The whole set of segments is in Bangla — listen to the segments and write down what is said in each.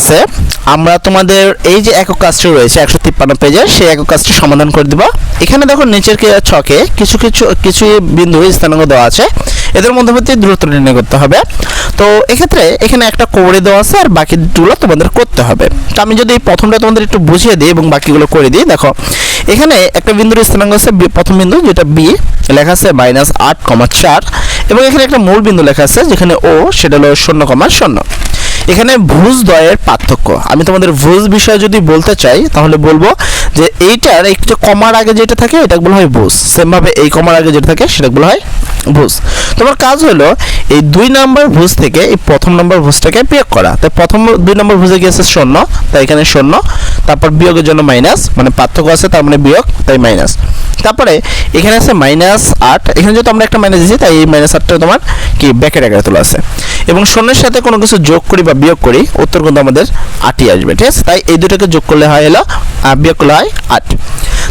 আছে। আমরা তোমাদের এই যে একক কাজটি রয়েছে, একশো তিপ্পান্ন পেজের, সেই একক কাজটি সমাধান করে দিব। এখানে দেখো নিচের ছকে কিছু কিছু কিছু বিন্দু স্থানাঙ্ক দেওয়া আছে। এদের মধ্যবর্তী দূরত্ব নির্ণয় করতে হবে। তো এক্ষেত্রে এখানে একটা কোড়ে দেওয়া আছে আর বাকি দুটো তোমাদের করতে হবে। তো আমি যদি প্রথমটা তোমাদের একটু বুঝিয়ে দিই এবং বাকিগুলো করে দিই, দেখো। এখানে একটা বিন্দুর স্থানাঙ্ক আছে প্রথম বিন্দু, যেটা বি, লেখা আছে মাইনাস আট কমা চার। এবং এখানে একটা মূল বিন্দু লেখা আছে, যেখানে ও, সেটা হলো শূন্য কমা শূন্য। এখানে ভুজ দয়ের পার্থক্য। আমি তোমাদের ভুজ বিষয়ে যদি বলতে চাই, তাহলে বলব যে এইটার একটু কমার আগে যেটা থাকে এটা বলা হয় ভুজ। সেমভাবে এই কমার আগে যেটা থাকে সেটা বলা হয় ভুজ। তোমার কাজ হলো, এই দুই নম্বর ভুজ থেকে এই প্রথম নম্বর ভুজটাকে বিয়োগ করা। তাই প্রথম দুই নম্বর ভুজে গিয়েছে শূন্য, তাই এখানে শূন্য, তারপর বিয়োগের জন্য মাইনাস মানে পার্থক্য আছে, তার মানে বিয়োগ, তাই মাইনাস। তারপরে এখানে আছে মাইনাস আট। এখানে যেহেতু আমরা একটা মাইনাস দিয়েছি, তাই এই মাইনাস আটটা তোমার কি, ব্যাকের আকারে তোলা আছে। এবং শূন্যের সাথে কোনো কিছু যোগ করি বা বিয়োগ করি, উত্তর কিন্তু আমাদের আটই আসবে, ঠিক আছে? তাই এই দুটোকে যোগ করলে হয় হলো বিয়োগ করলে হয় আট।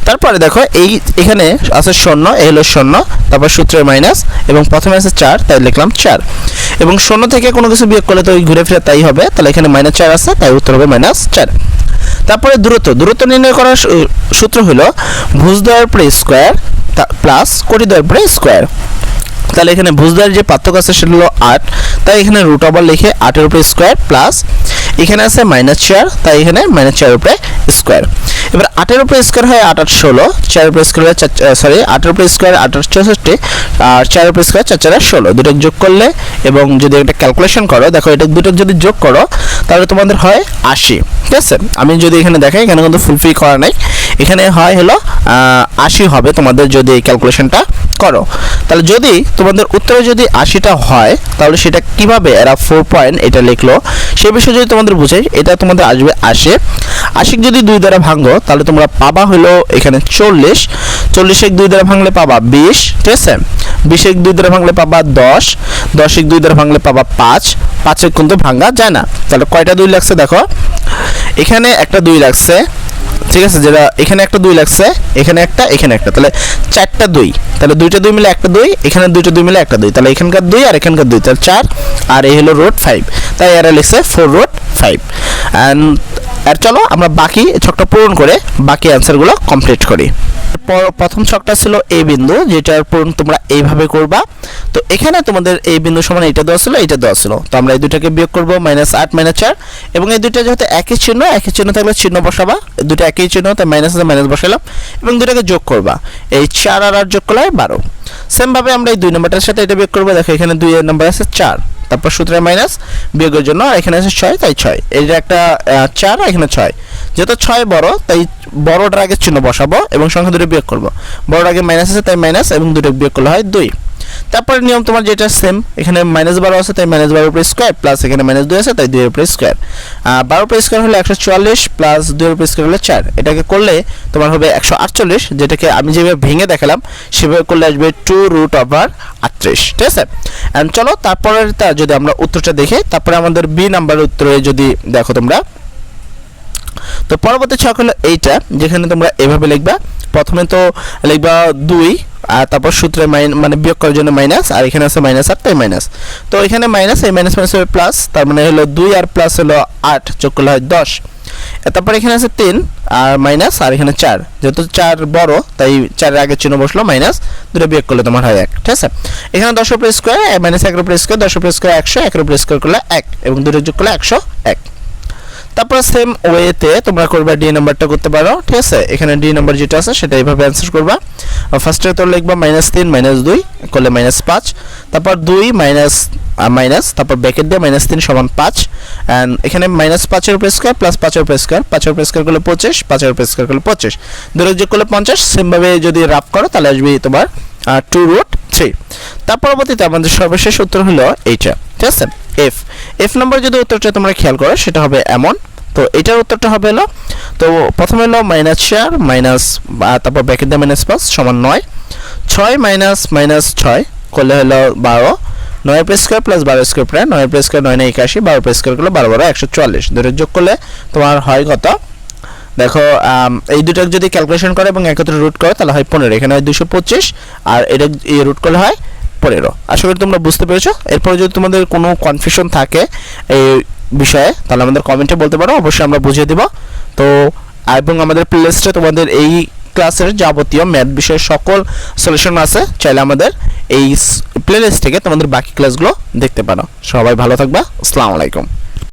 তারপরে দেখো, এই এখানে আছে শূন্য এই হলো শূন্য তারপর সূত্রের মাইনাস এবং প্রথমে আছে চার, তাই লিখলাম চার। এবং শূন্য থেকে কোনো কিছু বিয়োগ করলে তো ওই ঘুরে ফিরে তাই হবে, তাহলে এখানে মাইনাস চার আছে, তাই উত্তর হবে মাইনাস চার। তারপরে দূরত্ব দূরত্ব নির্ণয় করার সূত্র হলো ভুজদ্বয়ের পরে স্কোয়ার প্লাস কোটিদ্বয়ের পরে স্কোয়ার তাহলে এখানে ভুজদ্বয়ের যে পার্থক্য আছে সেটা হলো আট তাই এখানে রুট ওভার লিখে আটের উপরে স্কোয়ার প্লাস এখানে আছে মাইনাস চার, তাই এখানে মাইনাস চারের উপরে স্কোয়ার এবার আটের উপরে স্কোয়ার হয় আট আট ষোলো, চারের উপরে স্কোয়ার সরি আটের উপরে স্কোয়ার আট আট চৌষট্টি, আর চারের উপরে স্কোয়ার চার চার ষোলো। দুটো যোগ করলে এবং যদি এটা ক্যালকুলেশন করো, দেখো এটা দুটো যদি যোগ করো, তাহলে তোমাদের হয় আশি। ঠিক আছে? আমি যদি এখানে দেখাই, এখানে কিন্তু ফুলফিল করা নাই। এখানে হয় হলো আশি হবে তোমাদের যদি এই ক্যালকুলেশনটা করো। তাহলে যদি তোমাদের উত্তরে যদি আশিটা হয়, তাহলে সেটা কীভাবে এরা ফোর পয়েন্ট এটা লিখলো? সে বিষয়ে যদি তোমাদের বুঝাই এটা তোমাদের আসবে আশি। আশিক যদি দুই দ্বারা ভাঙো, তাহলে তোমরা পাবা হলো এখানে চল্লিশ। চল্লিশ এক দুই দ্বারা ভাঙলে পাবা বিশ, ঠিক আছে? বিশ এক দুই দ্বারা ভাঙলে পাবা দশ। দশ এক দুই দ্বারা ভাঙলে পাবা পাঁচ। পাঁচে কিন্তু ভাঙা যায় না। তাহলে কয়টা দুই লাগছে দেখো? এখানে একটা দুই লাগছে। ঠিক আছে? যেটা এখানে একটা দুই লাগছে, এখানে একটা এখানে একটা। তাহলে চারটা দুই। তাহলে দুইটা দুই মিলে একটা দুই, এখানে দুইটা দুই মিলে একটা দুই। তাহলে এখানকার দুই আর এখানকার দুই। তাহলে চার, আর এই হলো রোড ফাইভ তাই এরা লিখছে ফোর রোড ফাইভ অ্যান্ড আর চলো আমরা বাকি ছকটা পূরণ করে বাকি অ্যান্সারগুলো কমপ্লিট করি। প্রথম ছকটা ছিল এ বিন্দু, যেটার পূরণ তোমরা এইভাবে করবা। তো এখানে তোমাদের এই বিন্দু সমান এটা দেওয়া ছিল, এটা দেওয়া ছিল। তো আমরা এই দুটাকে বিয়োগ করব মাইনাস আট মাইনাস চার। এবং এই দুটো যেহেতু একই চিহ্ন একই চিহ্ন থাকলে চিহ্ন বসাবা। দুটো একই চিহ্ন, তাই মাইনাস আছে মাইনাস বসালাম এবং দুটাকে যোগ করবা। এই চার আর আট যোগ করলে বারো। সেমভাবে আমরা এই দুই নম্বরটার সাথে এটা বিয়োগ করব। দেখো এখানে দুই নম্বর আছে চার। তারপর সূত্রে মাইনাস বিয়োগের জন্য আর এখানে আছে ছয়, তাই ছয়। যে একটা চার আর এখানে ছয়। যেহেতু ছয় বড়, তাই বড়টার আগে চিহ্ন বসাবো এবং সংখ্যা দুটো বিয়োগ করব। বড়টার আগে মাইনাস আছে, তাই মাইনাস এবং দুটো বিয়োগ করলে হয় দুই। তারপরে নিয়ম তোমার যেটা সেম এখানে মাইনাস বারো আছে, তাই মাইনাস বারো উপরে স্কোয়ার প্লাস এখানে মাইনাস দুই আছে, তাই দুই উপরে স্কোয়ার বারো উপরে স্কোয়ার হলে একশো চুয়াল্লিশ প্লাস দুই উপরে স্কোয়ার হলে চার। এটাকে করলে তোমার হবে একশো আটচল্লিশ, যেটাকে আমি যেভাবে ভেঙে দেখালাম, সেভাবে করলে আসবে টু রুট ওভার আটত্রিশ। ঠিক আছে? অ্যান্ড চলো তারপরেরটা যদি আমরা উত্তরটা দেখি, তারপরে আমাদের বি নাম্বার উত্তরে যদি দেখো তোমরা। তো পরবর্তী ছক হলো এইটা, যেখানে তোমরা এভাবে লিখবা। প্রথমে তো লিখবা দুই আর তারপর সূত্রে মাইন মানে বিয়োগ করার জন্য মাইনাস, আর এখানে আছে মাইনাস আর তাই মাইনাস। তো এখানে মাইনাস, এই মাইনাস মাইনাস হবে প্লাস, তার মানে হলো দুই আর প্লাস হলো আট, যোগ করলে হয় দশ। তারপর এখানে আছে তিন, আর মাইনাস, আর এখানে চার। যেহেতু চার বড়, তাই চারের আগে চিহ্ন বসল, মাইনাস দুটো বিয়োগ করলে তোমার হয় এক, ঠিক আছে? এখানে দশ উপরে স্কোয়ার মাইনাস একের উপরে স্কোয়ার দশ উপরে স্কোয়ার একশো একের উপরে স্কোয়ার করলে এক, এবং দুটো যোগ করলে একশো এক। তারপর সেম ওয়েতে তোমরা করবা ডি নাম্বারটা করতে পারো, ঠিক আছে? এখানে ডি নাম্বার যেটা আছে, সেটা এইভাবে অ্যান্সার করবা। ফার্স্টে তো লিখবা মাইনাস তিন মাইনাস দুই, করলে মাইনাস পাঁচ, তারপর দুই মাইনাস মাইনাস তারপর ব্যাকেট দিয়ে মাইনাস তিন সমান পাঁচ অ্যান্ড এখানে মাইনাস পাঁচের উপরে স্কোয়ার প্লাস পাঁচের উপরে স্কোয়ার পাঁচের উপরে স্কোয়ার করলে পঁচিশ, পাঁচের উপরে স্কোয়ার করলে পঁচিশ। দুটো যোগ করলে পঞ্চাশ সেমভাবে যদি রাফ করো, তাহলে আসবে তোমার টু রুট থ্রি তার পরবর্তীতে আমাদের সর্বশেষ উত্তর হলো এইটা, ঠিক আছে? এফ এফ নম্বর যদি উত্তরটা তোমরা খেয়াল করো, সেটা হবে এমন তো এটার উত্তরটা হবে হলো, তো প্রথমে হলো মাইনাস চার মাইনাস তারপর ব্যাকেট দিয়ে মাইনাস পাঁচ সমান নয়। ছয় মাইনাস মাইনাস ছয়, করলে হলো বারো। নয় পে স্কোয়ার প্লাস বারো স্কোয়ার প্রায় নয় পে স্কোয়ার নয় নয় একাশি, বারো পে স্কোয়ার করলে বারো বারো, একশো চুয়াল্লিশ। দুটো যোগ করলে তোমার হয় কত? দেখো এই দুটো যদি ক্যালকুলেশন করে এবং একত্রে রুট করে, তাহলে হয় পনেরো। এখানে হয় দুশো পঁচিশ, আর এটা এই রুট করলে হয় পনেরো। আশা করি তোমরা বুঝতে পেরেছ। এরপরে যদি তোমাদের কোনো কনফিউশন থাকে, এই বিষয়ে, তাহলে আমাদের কমেন্টে বলতে পারো, অবশ্যই আমরা বুঝিয়ে দেব। তো, এবং আমাদের প্লেলিস্টে তোমাদের এই ক্লাসের যাবতীয় ম্যাথ বিষয়ের সকল সলিউশন আছে, চাইলে আমাদের এই প্লেলিস্ট থেকে তোমাদের বাকি ক্লাসগুলো দেখতে পারো। সবাই ভালো থাকবা, আসসালামু আলাইকুম।